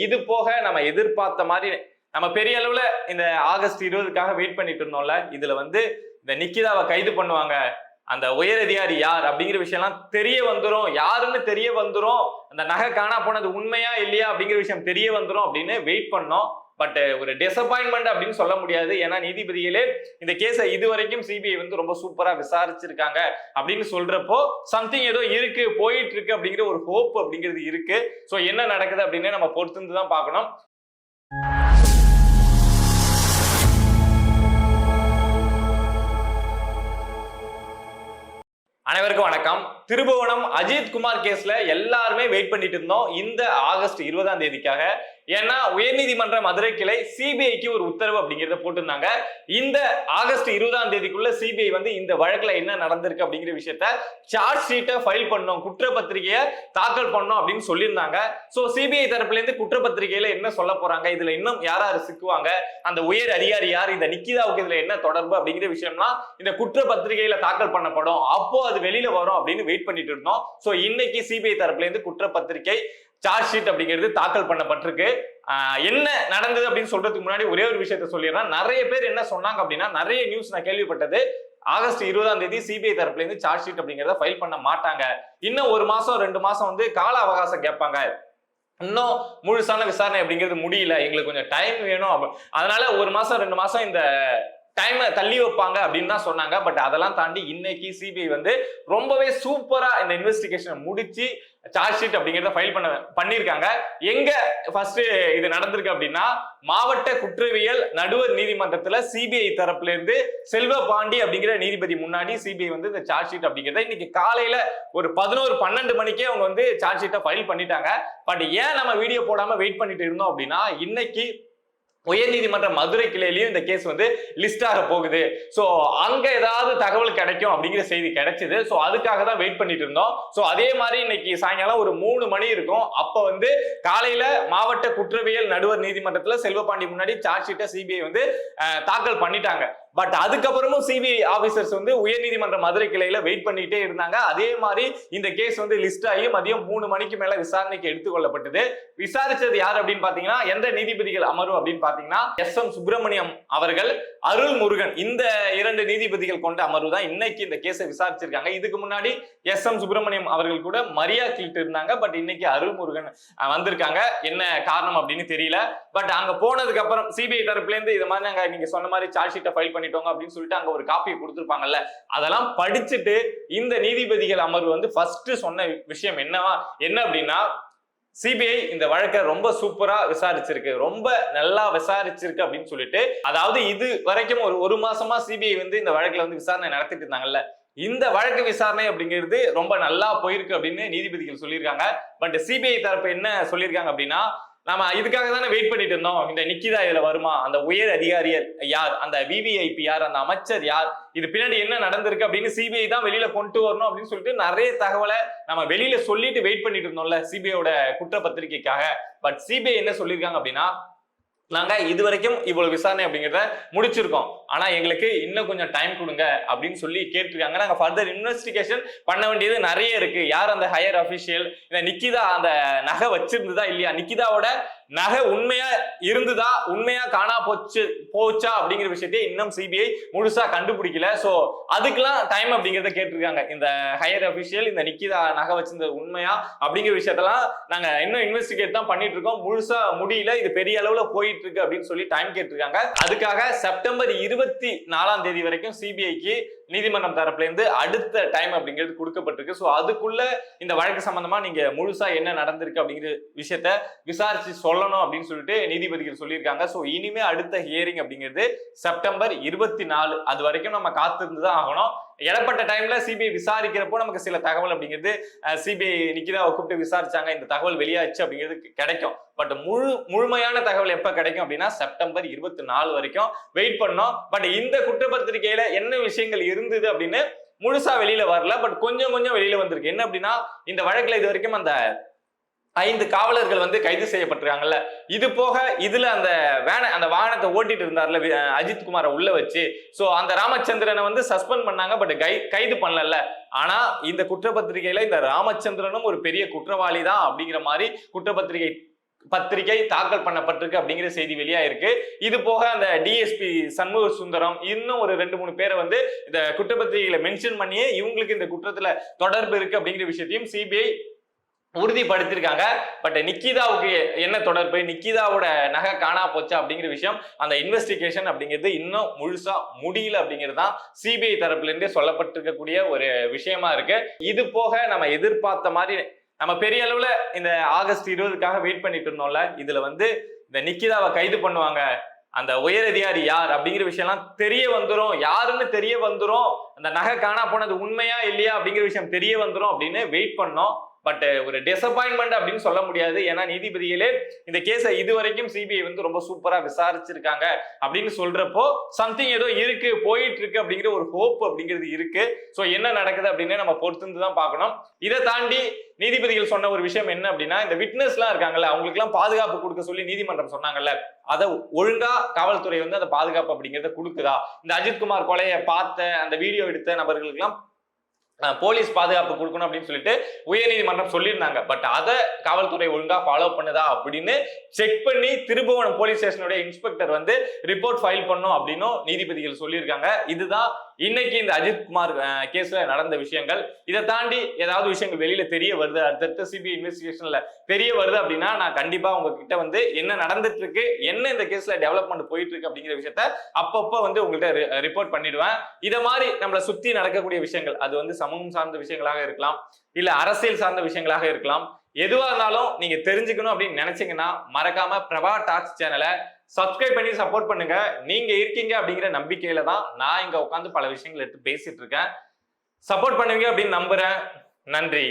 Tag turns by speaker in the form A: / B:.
A: இது போக நம்ம எதிர்பார்த்த மாதிரி நம்ம பெரிய அளவுல இந்த ஆகஸ்ட் இருபதுக்காக வெயிட் பண்ணிட்டு இருந்தோம்ல இதுல வந்து இந்த நிக்கிதாவை கைது பண்ணுவாங்க. அந்த உயரதிகாரி யார் அப்படிங்கிற விஷயம்லாம் தெரிய வந்துரும். யாருன்னு தெரிய வந்துரும். அந்த நகை காணா போனது உண்மையா இல்லையா அப்படிங்கிற விஷயம் தெரிய வந்துரும் அப்படின்னு வெயிட் பண்ணோம். பட் ஒரு டிசப்பாயின்மெண்ட் அப்படின்னு சொல்ல முடியாது. ஏன்னா நீதிபதிகளே இந்த கேஸை இது வரைக்கும் சிபிஐ வந்து ரொம்ப சூப்பரா விசாரிச்சிருக்காங்க அப்படின்னு சொல்றப்போ சம்திங் ஏதோ இருக்கு போயிட்டு இருக்கு அப்படிங்கிற ஒரு ஹோப் அப்படிங்கிறது இருக்கு. ஸோ என்ன நடக்குது அப்படின்னு நம்ம பொறுத்திருந்து தான் பார்க்கணும். அனைவருக்கும் வணக்கம். திருபுவனம் அஜித் குமார் கேஸ்ல எல்லாருமே வெயிட் பண்ணிட்டு இருந்தோம். இந்த ஆகஸ்ட் இருபதாம் தேதிக்காக. ஏன்னா உயர்நீதிமன்ற மதுரை கிளை சிபிஐக்கு ஒரு உத்தரவு அப்படிங்கிறத போட்டிருந்தாங்க. இந்த ஆகஸ்ட் இருபதாம் தேதிக்குள்ள சிபிஐ வந்து இந்த வழக்குல என்ன நடந்திருக்கு அப்படிங்கிற விஷயத்த சார்ஜ் ஷீட்டை ஃபைல் பண்ணோம் குற்றப்பத்திரிகையை தாக்கல் பண்ணோம் அப்படின்னு சொல்லியிருந்தாங்க. ஸோ சிபிஐ தரப்புல இருந்து குற்றப்பத்திரிகையில என்ன சொல்ல போறாங்க? இதுல இன்னும் யார் யார் சிக்குவாங்க? அந்த உயர் அதிகாரி யார்? இந்த நிக்கிதாவுக்கு இதுல என்ன தொடர்பு அப்படிங்கிற விஷயம்லாம் இந்த குற்றப்பத்திரிகையில தாக்கல் பண்ணப்படும். அப்போ அது வெளியில வரும் அப்படின்னு வெயிட் பண்ணிட்டு இருந்தோம். ஸோ இன்னைக்கு சிபிஐ தரப்புல இருந்து குற்றப்பத்திரிகை சார்ஜ் ஷீட் அப்படிங்கிறது தாக்கல் பண்ணப்பட்டிருக்கு. என்ன நடந்தது அப்படின்னு சொல்றதுக்கு முன்னாடி ஒரே ஒரு விஷயத்த சொல்லிடுறேன். நிறைய பேர் என்ன சொன்னாங்க அப்படின்னா நிறைய நியூஸ் நான் கேள்விப்பட்டது. ஆகஸ்ட் இருபதாம் தேதி சிபிஐ தரப்புல இருந்து சார்ஜ் ஷீட் அப்படிங்கிறத ஃபைல் பண்ண மாட்டாங்க. இன்னும் ஒரு மாசம் ரெண்டு மாசம் வந்து கால அவகாசம் கேட்பாங்க. இன்னும் முழுசான விசாரணை அப்படிங்கிறது முடியல. எங்களுக்கு கொஞ்சம் டைம் வேணும். அதனால ஒரு மாசம் ரெண்டு மாசம் இந்த டைமை தள்ளி வைப்பாங்க அப்படின்னு தான் சொன்னாங்க. பட் அதெல்லாம் தாண்டி இன்னைக்கு சிபிஐ வந்து ரொம்பவே சூப்பரா இந்த இன்வெஸ்டிகேஷனை முடிச்சு சார்ஜ் ஷீட் அப்படிங்கிறத ஃபைல் பண்ண பண்ணியிருக்காங்க. எங்க ஃபர்ஸ்ட் இது நடந்திருக்கு அப்படின்னா மாவட்ட குற்றவியல் நடுவர் நீதிமன்றத்துல சிபிஐ தரப்புல இருந்து செல்வ பாண்டி அப்படிங்கிற நீதிபதி முன்னாடி சிபிஐ வந்து இந்த சார்ஜ் ஷீட் அப்படிங்கிறத இன்னைக்கு காலையில ஒரு பதினோரு பன்னெண்டு மணிக்கே அவங்க வந்து சார்ஜ் ஷீட்டை ஃபைல் பண்ணிட்டாங்க. பட் ஏன் நம்ம வீடியோ போடாம வெயிட் பண்ணிட்டு இருந்தோம் அப்படின்னா இன்னைக்கு உயர்நீதிமன்ற மதுரை கிளையிலையும் இந்த கேஸ் வந்து லிஸ்ட் ஆக போகுது. ஸோ அங்க ஏதாவது தகவல் கிடைக்கும் அப்படிங்கிற செய்தி கிடைச்சது. ஸோ அதுக்காக தான் வெயிட் பண்ணிட்டு இருந்தோம். ஸோ அதே மாதிரி இன்னைக்கு சாயங்காலம் ஒரு மூணு மணி இருக்கும். அப்போ வந்து காலையில மாவட்ட குற்றவியல் நடுவர் நீதிமன்றத்தில் செல்வபாண்டி முன்னாடி சார்ஜ் ஷீட்டை சிபிஐ வந்து தாக்கல் பண்ணிட்டாங்க. பட் அதுக்கப்புறமும் சிபிஐ ஆபீசர்ஸ் வந்து உயர்நீதிமன்ற மதுரை கிளையில வெயிட் பண்ணிட்டே இருந்தாங்க. அதே மாதிரி இந்த கேஸ் வந்து லிஸ்ட் ஆகி மதியம் மூணு மணிக்கு மேல விசாரணைக்கு எடுத்துக்கொள்ளப்பட்டது. விசாரிச்சது யார் அப்படின்னு பாத்தீங்கன்னா எந்த நீதிபதிகள் அமர்வு அப்படின்னு பாத்தீங்கன்னா எஸ் எம் சுப்பிரமணியம் அவர்கள் அருள் முருகன். இந்த இரண்டு நீதிபதிகள் கொண்ட அமர்வு தான் இன்னைக்கு இந்த கேஸை விசாரிச்சிருக்காங்க. இதுக்கு முன்னாடி எஸ் எம் சுப்பிரமணியம் அவர்கள் கூட மரியா கிட்ட இருந்தாங்க. பட் இன்னைக்கு அருள் முருகன் வந்திருக்காங்க. என்ன காரணம் அப்படின்னு தெரியல. பட் அங்க போனதுக்கு அப்புறம் சிபிஐ தரப்புல இருந்து இது மாதிரி நாங்க நீங்க சொன்ன மாதிரி சார்ஜ் ஷீட்டை ஃபைல் பண்ணிட்டோங்க அப்படின்னு சொல்லிட்டு அங்க ஒரு காப்பியை கொடுத்துருப்பாங்கல்ல அதெல்லாம் படிச்சுட்டு இந்த நீதிபதிகள் அமர்வு வந்து ஃபர்ஸ்ட் சொன்ன விஷயம் என்னவா என்ன அப்படின்னா சிபிஐ இந்த வழக்கை ரொம்ப சூப்பரா விசாரிச்சிருக்கு ரொம்ப நல்லா விசாரிச்சிருக்கு அப்படின்னு சொல்லிட்டு அதாவது இது வரைக்கும் ஒரு ஒரு மாசமா சிபிஐ வந்து இந்த வழக்குல வந்து விசாரணை நடத்திட்டு இருந்தாங்கல்ல இந்த வழக்கு விசாரணை அப்படிங்கிறது ரொம்ப நல்லா போயிருக்கு அப்படின்னு நீதிபதிகள் சொல்லியிருக்காங்க. பட் சிபிஐ தரப்பு என்ன சொல்லியிருக்காங்க அப்படின்னா நாம இதுக்காக தானே வெயிட் பண்ணிட்டு இருந்தோம். இந்த நிக்கிதா இதுல வருமா? அந்த உயர் அதிகாரியர் யார்? அந்த விவிஐபி யார்? அந்த அமைச்சர் யார்? இது பின்னாடி என்ன நடந்திருக்கு அப்படின்னு சிபிஐ தான் வெளியில கொண்டு வரணும் அப்படின்னு சொல்லிட்டு நிறைய தகவலை நம்ம வெளியில சொல்லிட்டு வெயிட் பண்ணிட்டு இருந்தோம்ல சிபிஐயோட பத்திரிகைக்காக பட் சிபிஐ என்ன சொல்லியிருக்காங்க அப்படின்னா நாங்க இது வரைக்கும் இவ்வளவு விசாரணை அப்படிங்கிறத முடிச்சிருக்கோம். ஆனா எங்களுக்கு இன்னும் கொஞ்சம் டைம் கொடுங்க அப்படின்னு சொல்லி கேட்டிருக்காங்க. நாங்க ஃபர்தர் இன்வெஸ்டிகேஷன் பண்ண வேண்டியது நிறைய இருக்கு. யார் அந்த ஹையர் அபிஷியல் இந்த நிக்கிதா அந்த நகை வச்சிருந்ததா இல்லையா? நிக்கிதாவோட நகை உண்மையா இருந்துதா? உண்மையா காணா போச்சு போச்சா அப்படிங்கிற விஷயத்தையே இன்னும் சிபிஐ முழுசா கண்டுபிடிக்கல. சோ அதுக்கெல்லாம் டைம் அப்படிங்கிறத கேட்டிருக்காங்க. இந்த ஹையர் அபிஷியல் இந்த நிக்கிதா நகை வச்சிருந்தது உண்மையா அப்படிங்கிற விஷயத்தெல்லாம் நாங்க இன்னும் இன்வெஸ்டிகேட் தான் பண்ணிட்டு இருக்கோம் முழுசா முடியல. இது பெரிய அளவுல போயிட்டு இருக்கு அப்படின்னு சொல்லி டைம் கேட்டிருக்காங்க. அதுக்காக செப்டம்பர் இருபத்தி நாலாம் தேதி வரைக்கும் சிபிஐக்கு நீதிமன்றம் தரப்புலேருந்து அடுத்த டைம் அப்படிங்கிறது கொடுக்கப்பட்டிருக்கு. ஸோ அதுக்குள்ள இந்த வழக்கு சம்பந்தமா நீங்க முழுசா என்ன நடந்திருக்கு அப்படிங்கிற விஷயத்த விசாரிச்சு சொல்லணும் அப்படின்னு சொல்லிட்டு நீதிபதிகள் சொல்லியிருக்காங்க. ஸோ இனிமே அடுத்த ஹியரிங் அப்படிங்கிறது செப்டம்பர் இருபத்தி நாலு. அது வரைக்கும் நம்ம காத்திருந்து தான் ஆகணும். இடப்பட்ட டைம்ல சிபிஐ விசாரிக்கிறப்போ நமக்கு சில தகவல் அப்படிங்கிறது சிபிஐ நிக்கிதா கூப்பிட்டு விசாரிச்சாங்க இந்த தகவல் வெளியாச்சு அப்படிங்கிறது கிடைக்கும். பட் முழு முழுமையான தகவல் எப்ப கிடைக்கும் அப்படின்னா செப்டம்பர் இருபத்தி நாலு வரைக்கும். வெயிட் பண்ணோம். பட் இந்த குற்றப்பத்திரிகையில என்ன விஷயங்கள் இருந்தது அப்படின்னு முழுசா வெளியில வரல. பட் கொஞ்சம் கொஞ்சம் வெளியில வந்திருக்கு. என்ன அப்படின்னா இந்த வழக்குல இது வரைக்கும் அந்த ஐந்து காவலர்கள் வந்து கைது செய்யப்பட்டிருக்காங்கல்ல. இது போக இதுல அந்த வேன அந்த வாகனத்தை ஓட்டிட்டு இருந்தார்ல அஜித்குமாரை அஜித் குமாரை உள்ள வச்சு ஸோ அந்த ராமச்சந்திரனை வந்து சஸ்பெண்ட் பண்ணாங்க பட் கை கைது பண்ணல. ஆனா இந்த குற்றப்பத்திரிகையில இந்த ராமச்சந்திரனும் ஒரு பெரிய குற்றவாளி தான் அப்படிங்கிற மாதிரி குற்றப்பத்திரிகை பத்திரிகை தாக்கல் பண்ணப்பட்டிருக்கு அப்படிங்கிற செய்தி வெளியா இருக்கு இது போக அந்த டிஎஸ்பி சண்முக சுந்தரம் இன்னும் ஒரு ரெண்டு மூணு பேரை வந்து இந்த குற்றப்பத்திரிகையில மென்ஷன் பண்ணியே இவங்களுக்கு இந்த குற்றத்துல தொடர்பு இருக்கு அப்படிங்கிற விஷயத்தையும் சிபிஐ உறுதிப்படுத்திருக்காங்க பட் நிக்கிதாவுக்கு என்ன தொடர்பு? நிக்கிதாவோட நகை காணா போச்சா அப்படிங்கிற விஷயம் அந்த இன்வெஸ்டிகேஷன் அப்படிங்கிறது இன்னும் முழுசா முடியல அப்படிங்கிறது தான் சிபிஐ தரப்புல இருந்தே சொல்லப்பட்டிருக்கக்கூடிய ஒரு விஷயமா இருக்கு. இது போக நம்ம எதிர்பார்த்த மாதிரி நம்ம பெரிய அளவுல இந்த ஆகஸ்ட் இருபதுக்காக வெயிட் பண்ணிட்டு இருந்தோம்ல இதுல வந்து இந்த நிக்கிதாவை கைது பண்ணுவாங்க. அந்த உயர் அதிகாரி யார் அப்படிங்கிற விஷயம்லாம் தெரிய வந்துடும் யாருன்னு தெரிய வந்துடும் அந்த நகை காணா போனது உண்மையா இல்லையா அப்படிங்கிற விஷயம் தெரிய வந்துடும் அப்படின்னு வெயிட் பண்ணோம். பட் uh, ஒரு டிசப்பாயின்மெண்ட் அப்படின்னு சொல்ல முடியாது. ஏன்னா நீதிபதிகளே இந்த கேஸை இது வரைக்கும் சிபிஐ வந்து ரொம்ப சூப்பரா விசாரிச்சிருக்காங்க அப்படின்னு சொல்றப்போ சம்திங் ஏதோ இருக்கு போயிட்டு இருக்கு அப்படிங்கிற ஒரு ஹோப் அப்படிங்கிறது இருக்கு. ஸோ என்ன நடக்குது அப்படின்னு நம்ம பொறுத்திருந்து தான் பார்க்கணும். இதை தாண்டி நீதிபதிகள் சொன்ன ஒரு விஷயம் என்ன அப்படின்னா இந்த விட்னஸ்லாம் இருக்காங்கல்ல அவங்களுக்கு எல்லாம் பாதுகாப்பு கொடுக்க சொல்லி நீதிமன்றம் சொன்னாங்கல்ல அதை ஒழுங்கா காவல்துறை வந்து அந்த பாதுகாப்பு அப்படிங்கிறத கொடுக்குதா? இந்த அஜித்குமார் கொலையை பார்த்த அந்த வீடியோ எடுத்த நபர்களுக்கெல்லாம் போலீஸ் பாதுகாப்பு கொடுக்கணும் அப்படின்னு சொல்லிட்டு உயர்நீதிமன்றம் சொல்லியிருந்தாங்க. பட் அதை காவல்துறை ஒழுங்கா ஃபாலோ பண்ணுதா அப்படின்னு செக் பண்ணி திருபுவனம் போலீஸ் ஸ்டேஷனுடைய இன்ஸ்பெக்டர் வந்து ரிப்போர்ட் ஃபைல் பண்ணும் அப்படின்னும் நீதிபதிகள் சொல்லியிருக்காங்க. இதுதான் இன்னைக்கு இந்த அஜித் குமார் கேஸ்ல நடந்த விஷயங்கள் இதை தாண்டி ஏதாவது விஷயங்கள் வெளியில தெரிய வருது அடுத்தடுத்த சிபிஐ இன்வெஸ்டிகேஷன்ல தெரிய வருது அப்படின்னா நான் கண்டிப்பா உங்ககிட்ட வந்து என்ன நடந்துட்டு இருக்கு என்ன இந்த கேஸ்ல டெவலப்மெண்ட் போயிட்டு இருக்கு அப்படிங்கிற விஷயத்த அப்பப்போ வந்து உங்கள்கிட்ட ரிப்போர்ட் பண்ணிடுவேன். இதை மாதிரி நம்மளை சுத்தி நடக்கக்கூடிய விஷயங்கள் அது வந்து சமூகம் சார்ந்த விஷயங்களாக இருக்கலாம் இல்ல அரசியல் சார்ந்த விஷயங்களாக இருக்கலாம். எதுவா இருந்தாலும் நீங்க தெரிஞ்சுக்கணும் அப்படின்னு நினைச்சீங்கன்னா மறக்காம பிரபா டாக்ஸ் சேனலை சப்ஸ்கிரைப் பண்ணி சப்போர்ட் பண்ணுங்க. நீங்க இருக்கீங்க அப்படிங்கிற நம்பிக்கையில தான் நான் இங்க உட்காந்து பல விஷயங்கள் எடுத்து பேசிட்டு இருக்கேன். சப்போர்ட் பண்ணுவீங்க அப்படின்னு நம்புறேன். நன்றி.